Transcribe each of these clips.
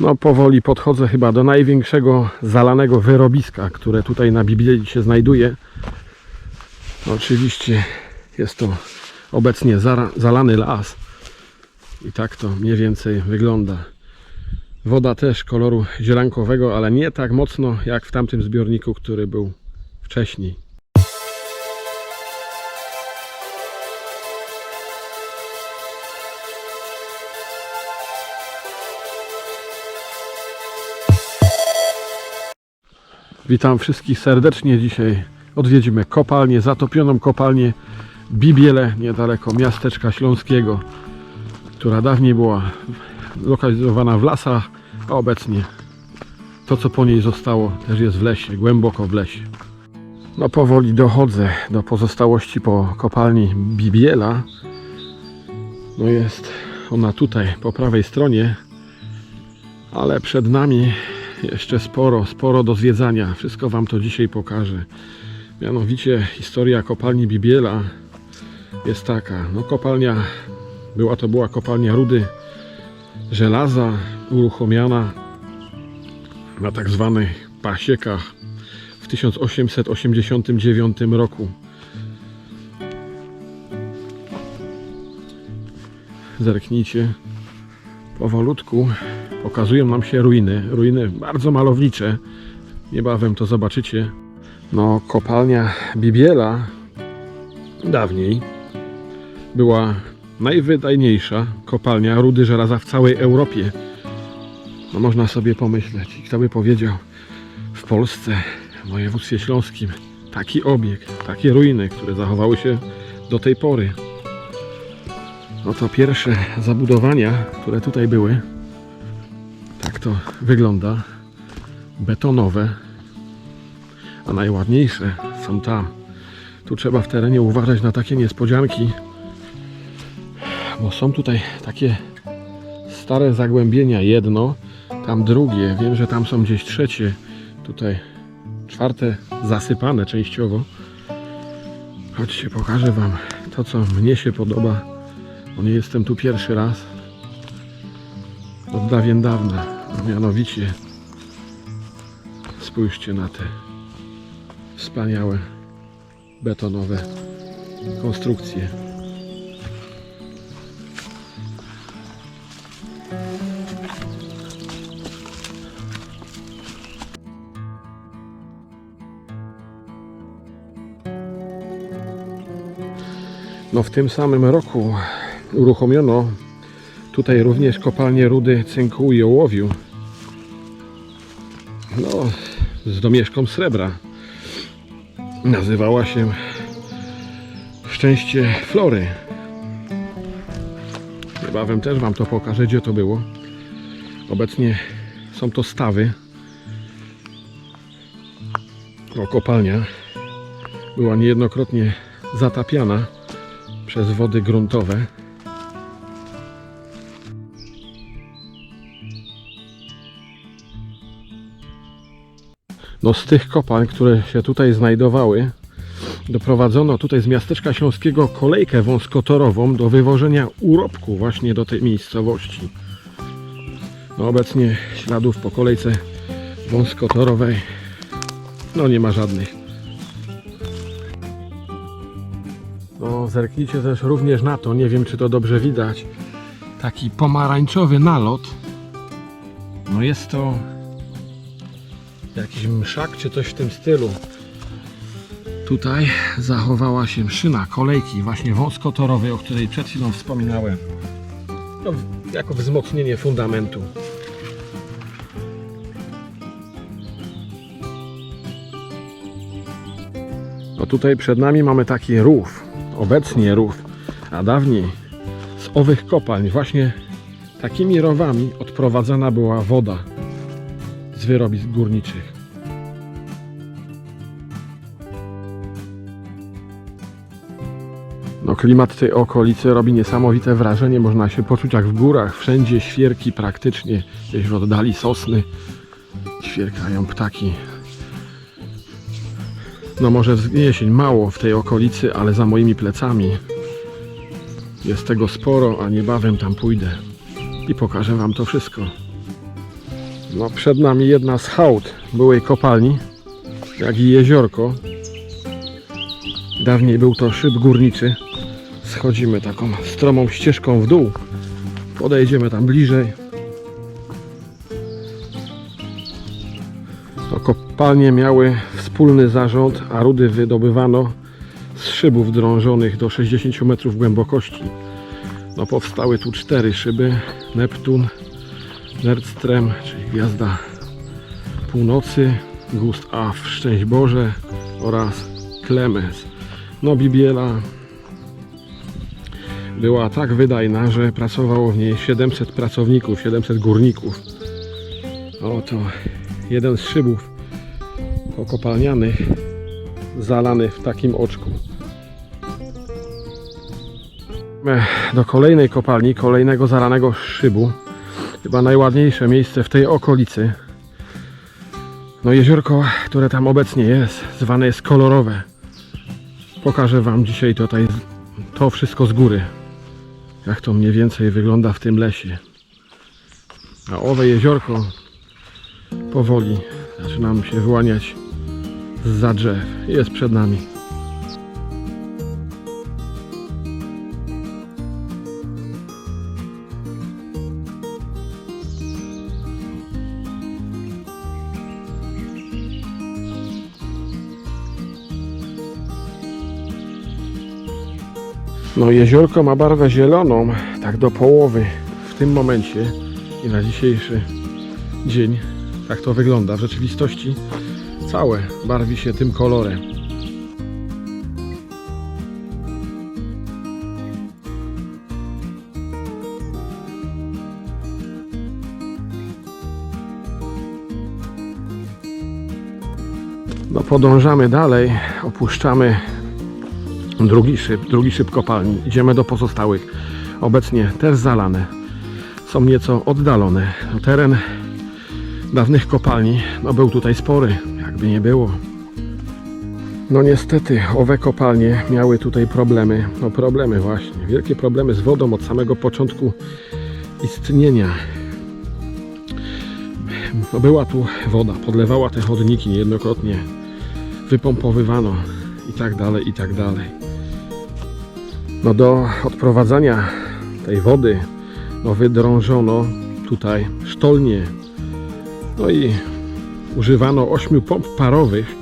No powoli podchodzę chyba do największego zalanego wyrobiska, które tutaj na Biblii się znajduje. Oczywiście jest to obecnie zalany las. I tak to mniej więcej wygląda. Woda też koloru zielankowego, ale nie tak mocno jak w tamtym zbiorniku, który był wcześniej. Witam wszystkich serdecznie. Dzisiaj odwiedzimy kopalnię, zatopioną kopalnię Bibiele, niedaleko miasteczka śląskiego, która dawniej była lokalizowana w lasach, a obecnie to, co po niej zostało, też jest w lesie, głęboko w lesie. No powoli dochodzę do pozostałości po kopalni Bibiela. No jest ona tutaj po prawej stronie, ale przed nami jeszcze sporo, sporo do zwiedzania. Wszystko Wam to dzisiaj pokażę. Mianowicie historia kopalni Bibiela jest taka. No kopalnia, była to była kopalnia rudy żelaza uruchomiona na tak zwanych pasiekach w 1889 roku. Zerknijcie powolutku pokazują nam się ruiny. Ruiny bardzo malownicze. Niebawem to zobaczycie. No, kopalnia Bibiela dawniej była najwydajniejsza kopalnia rudy żelaza w całej Europie. No, można sobie pomyśleć, kto by powiedział w Polsce, w województwie śląskim, taki obiekt, takie ruiny, które zachowały się do tej pory. No to pierwsze zabudowania, które tutaj były, tak to wygląda. Betonowe. A najładniejsze są tam. Tu trzeba w terenie uważać na takie niespodzianki. Bo są tutaj takie stare zagłębienia. Jedno, tam drugie. Wiem, że tam są gdzieś trzecie. Tutaj czwarte zasypane częściowo. Chodźcie, pokażę Wam to, co mnie się podoba. Bo nie jestem tu pierwszy raz od dawien dawna. Mianowicie spójrzcie na te wspaniałe betonowe konstrukcje. No w tym samym roku uruchomiono Tutaj również kopalnie rudy cynku i ołowiu. No, z domieszką srebra. Nazywała się Szczęście Flory. Niebawem też Wam to pokażę, gdzie to było. Obecnie są to stawy. O, kopalnia była niejednokrotnie zatapiana przez wody gruntowe. No z tych kopalń, które się tutaj znajdowały, doprowadzono tutaj z miasteczka śląskiego kolejkę wąskotorową do wywożenia urobku właśnie do tej miejscowości. No obecnie śladów po kolejce wąskotorowej no nie ma żadnych. No zerknijcie też również na to, nie wiem czy to dobrze widać, taki pomarańczowy nalot. No jest to jakiś mszak czy coś w tym stylu. Tutaj zachowała się szyna kolejki właśnie wąskotorowej, o której przed chwilą wspominałem. No, jako wzmocnienie fundamentu. No tutaj przed nami mamy taki rów, obecnie rów, a dawniej z owych kopalń właśnie takimi rowami odprowadzana była woda z wyrobisk górniczych. No klimat tej okolicy robi niesamowite wrażenie. Można się poczuć jak w górach. Wszędzie świerki praktycznie. Gdzieś w oddali sosny ćwierkają ptaki. No może jesień mało w tej okolicy, ale za moimi plecami jest tego sporo, a niebawem tam pójdę i pokażę Wam to wszystko. No, przed nami jedna z hałd byłej kopalni, jak i jeziorko. Dawniej był to szyb górniczy. Schodzimy taką stromą ścieżką w dół. Podejdziemy tam bliżej. To kopalnie miały wspólny zarząd, a rudy wydobywano z szybów drążonych do 60 metrów głębokości. No, powstały tu cztery szyby. Neptun, Nerdström, czyli Gwiazda Północy, Gust Af, Szczęść Boże oraz Klemens. No Bibiela była tak wydajna, że pracowało w niej 700 pracowników, 700 górników. Oto jeden z szybów pokopalnianych zalany w takim oczku. Do kolejnej kopalni, kolejnego zalanego szybu. Chyba najładniejsze miejsce w tej okolicy. No jeziorko, które tam obecnie jest, zwane jest kolorowe. Pokażę Wam dzisiaj tutaj to wszystko z góry. Jak to mniej więcej wygląda w tym lesie. A owe jeziorko powoli zaczyna się wyłaniać za drzew. Jest przed nami. No jeziorko ma barwę zieloną, tak do połowy w tym momencie i na dzisiejszy dzień. Tak to wygląda. W rzeczywistości całe barwi się tym kolorem. No podążamy dalej, opuszczamy drugi szyb, drugi szyb kopalni. Idziemy do pozostałych. Obecnie też zalane. Są nieco oddalone. No, teren dawnych kopalni no, był tutaj spory, jakby nie było. No niestety, owe kopalnie miały tutaj problemy. No problemy właśnie, wielkie problemy z wodą od samego początku istnienia. No, była tu woda, podlewała te chodniki niejednokrotnie, wypompowywano i tak dalej, i tak dalej. No do odprowadzania tej wody no wydrążono tutaj sztolnie. No i używano ośmiu pomp parowych,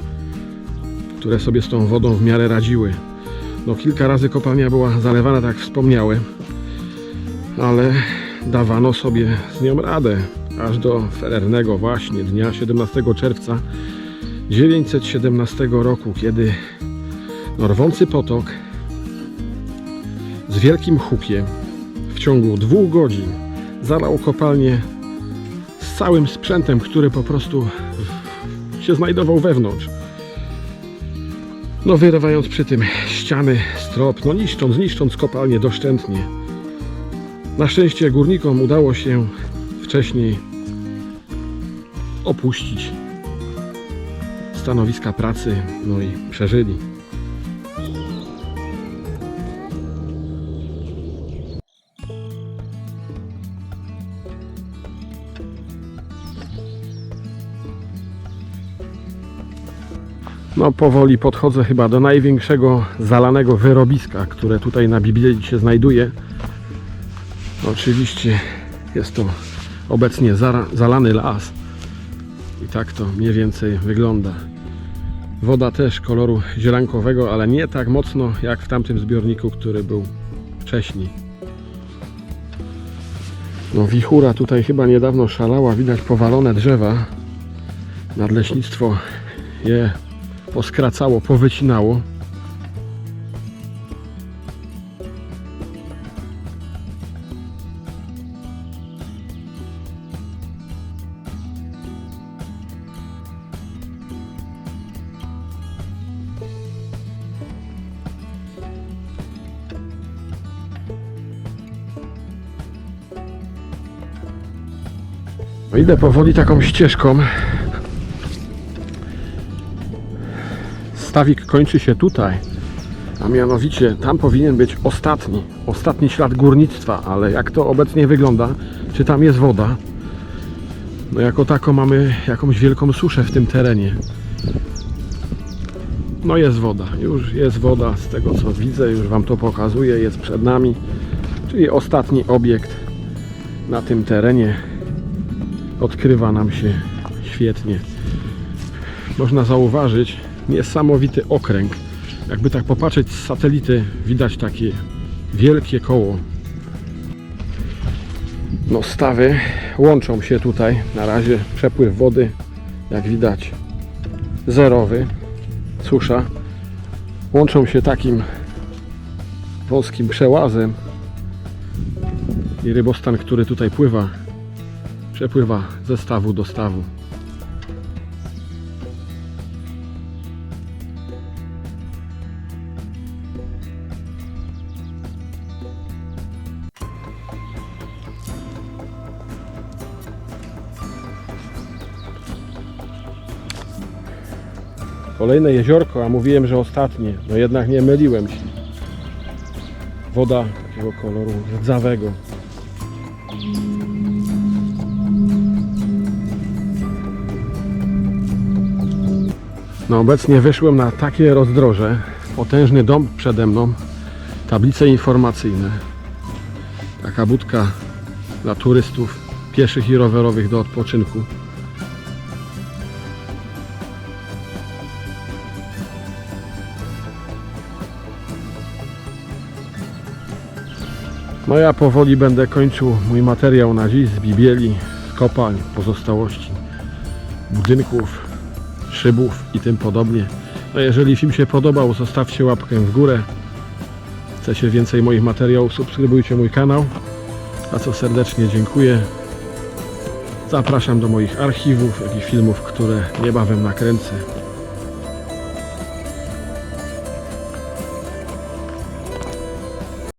które sobie z tą wodą w miarę radziły. No kilka razy kopalnia była zalewana, tak jak wspomniałem, ale dawano sobie z nią radę aż do ferernego właśnie dnia 17 czerwca 917 roku, kiedy no, rwący potok z wielkim hukiem w ciągu dwóch godzin zalał kopalnię z całym sprzętem, który po prostu się znajdował wewnątrz. No wyrywając przy tym ściany, strop, no niszcząc, niszcząc kopalnię doszczętnie. Na szczęście górnikom udało się wcześniej opuścić stanowiska pracy, no i przeżyli. No powoli podchodzę chyba do największego zalanego wyrobiska, które tutaj na Biblii się znajduje. Oczywiście jest to obecnie zalany las. I tak to mniej więcej wygląda. Woda też koloru zielankowego, ale nie tak mocno jak w tamtym zbiorniku, który był wcześniej. No wichura tutaj chyba niedawno szalała, widać powalone drzewa. Nadleśnictwo je poskracało, powycinało. No idę powoli taką ścieżką. Stawik kończy się tutaj, a mianowicie tam powinien być ostatni, ostatni ślad górnictwa, ale jak to obecnie wygląda, czy tam jest woda? No jako tako mamy jakąś wielką suszę w tym terenie. No jest woda, już jest woda z tego co widzę, już Wam to pokazuję, jest przed nami. Czyli ostatni obiekt na tym terenie odkrywa nam się świetnie. Można zauważyć niesamowity okręg. Jakby tak popatrzeć z satelity, widać takie wielkie koło. No stawy łączą się tutaj. Na razie przepływ wody, jak widać, zerowy. Susza. Łączą się takim wąskim przełazem i rybostan, który tutaj pływa, przepływa ze stawu do stawu. Kolejne jeziorko, a mówiłem, że ostatnie. No jednak nie myliłem się. Woda takiego koloru rdzawego. No obecnie wyszłem na takie rozdroże. Potężny dom przede mną. Tablice informacyjne. Taka budka dla turystów pieszych i rowerowych do odpoczynku. No ja powoli będę kończył mój materiał na dziś z Bibieli, z kopalń, pozostałości budynków, szybów i tym podobnie. No jeżeli film się podobał, zostawcie łapkę w górę. Chcecie więcej moich materiałów, subskrybujcie mój kanał. Za co serdecznie dziękuję. Zapraszam do moich archiwów, i filmów, które niebawem nakręcę.